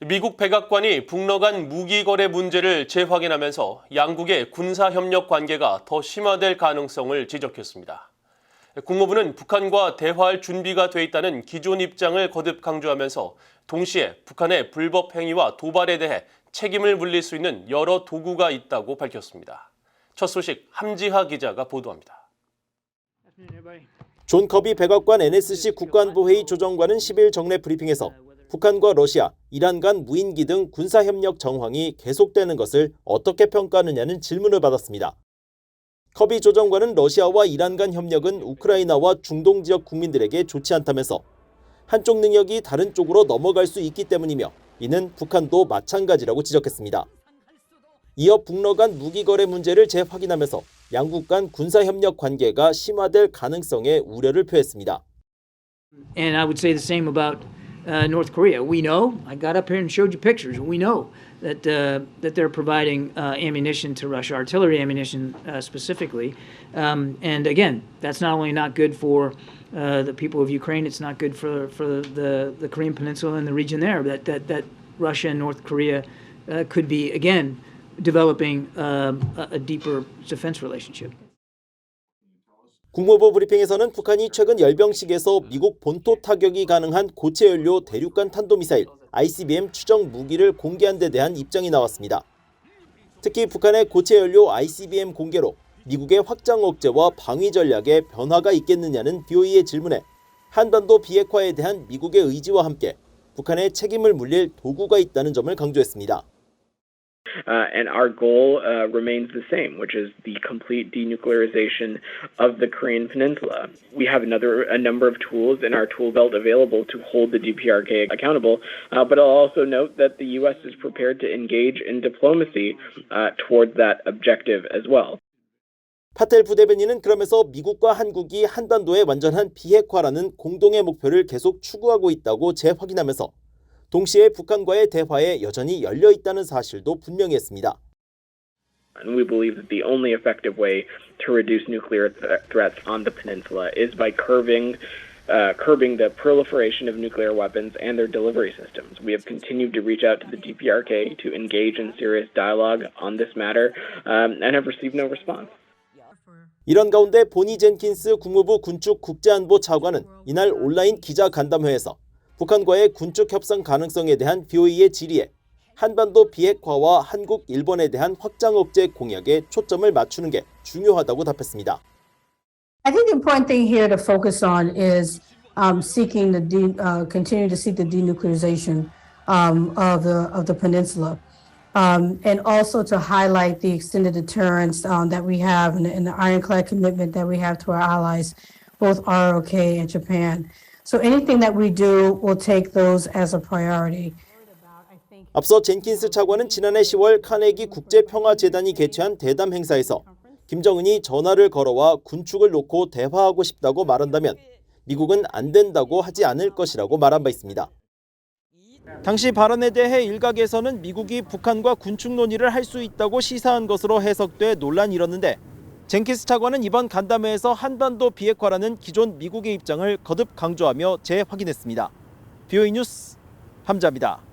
미국 백악관이 북러 간 무기 거래 문제를 재확인하면서 양국의 군사 협력 관계가 더 심화될 가능성을 지적했습니다. 국무부는 북한과 대화할 준비가 돼 있다는 기존 입장을 거듭 강조하면서 동시에 북한의 불법 행위와 도발에 대해 책임을 물릴 수 있는 여러 도구가 있다고 밝혔습니다. 첫 소식 함지하 기자가 보도합니다. 존 커비 백악관 NSC 국가안보회의 조정관은 10일 정례 브리핑에서 북한과 러시아, 이란 간 무인기 등 군사협력 정황이 계속되는 것을 어떻게 평가하느냐는 질문을 받았습니다. 커비 조정관은 러시아와 이란 간 협력은 우크라이나와 중동 지역 국민들에게 좋지 않다면서 한쪽 능력이 다른 쪽으로 넘어갈 수 있기 때문이며 이는 북한도 마찬가지라고 지적했습니다. 이어 북러 간 무기 거래 문제를 재확인하면서 양국 간 군사 협력 관계가 심화될 가능성에 우려를 표했습니다. And I would say the same about uh, North Korea. We know. I got up here and showed you pictures. We know that uh, that they're providing uh, ammunition to Russia, artillery ammunition uh, specifically. Um, and again, that's not only not good for uh, the people of Ukraine. It's not good for for the the Korean Peninsula and the region there. That that that Russia and North Korea uh, could be again developing um, a, a deeper defense relationship. 국무부 브리핑에서는 북한이 최근 열병식에서 미국 본토 타격이 가능한 고체 연료 대륙간 탄도미사일 ICBM 추정 무기를 공개한 데 대한 입장이 나왔습니다. 특히 북한의 고체 연료 ICBM 공개로 미국의 확장 억제와 방위 전략에 변화가 있겠느냐는 BOE의 질문에 한반도 비핵화에 대한 미국의 의지와 함께 북한의 책임을 물릴 도구가 있다는 점을 강조했습니다. Uh, and our goal uh, remains the same, which is the complete denuclearization of the Korean Peninsula. We have another a number of tools in our tool belt available to hold the DPRK accountable, uh, but I'll also note that the U.S. is prepared to engage in diplomacy uh, toward that objective as well. 파텔 부대변인은 그러면서 미국과 한국이 한반도의 완전한 비핵화라는 공동의 목표를 계속 추구하고 있다고 재확인하면서 동시에 북한과의 대화에 여전히 열려 있다는 사실도 분명히 했습니다. And we believe that the only effective way to reduce nuclear th- threats on the peninsula is by curbing. Uh, curbing the proliferation of nuclear weapons and their delivery systems. We have continued to reach out to the DPRK to engage in serious dialogue on this matter um, and have received no response. 이런 가운데 보니 젠킨스 국무부 군축 국제안보 차관은 이날 온라인 기자 간담회에서 북한과의 군축 협상 가능성에 대한 BOE의 질의에 한반도 비핵화와 한국, 일본에 대한 확장 억제 공약에 초점을 맞추는 게 중요하다고 답했습니다. I think the important thing here to focus on is um, seeking the de- uh, continue to seek the denuclearization um, of the of the peninsula, um, and also to highlight the extended deterrence um, that we have and, and the ironclad commitment that we have to our allies, both ROK and Japan. So anything that we do will take those as a priority. 앞서 젠킨스 차관은 지난해 10월 카네기 국제평화재단이 개최한 대담 행사에서 김정은이 전화를 걸어와 군축을 놓고 대화하고 싶다고 말한다면 미국은 안 된다고 하지 않을 것이라고 말한 바 있습니다. 당시 발언에 대해 일각에서는 미국이 북한과 군축 논의를 할 수 있다고 시사한 것으로 해석돼 논란이 일었는데 젠킨스 차관은 이번 간담회에서 한반도 비핵화라는 기존 미국의 입장을 거듭 강조하며 재확인했습니다. BOE 뉴스 함자입니다.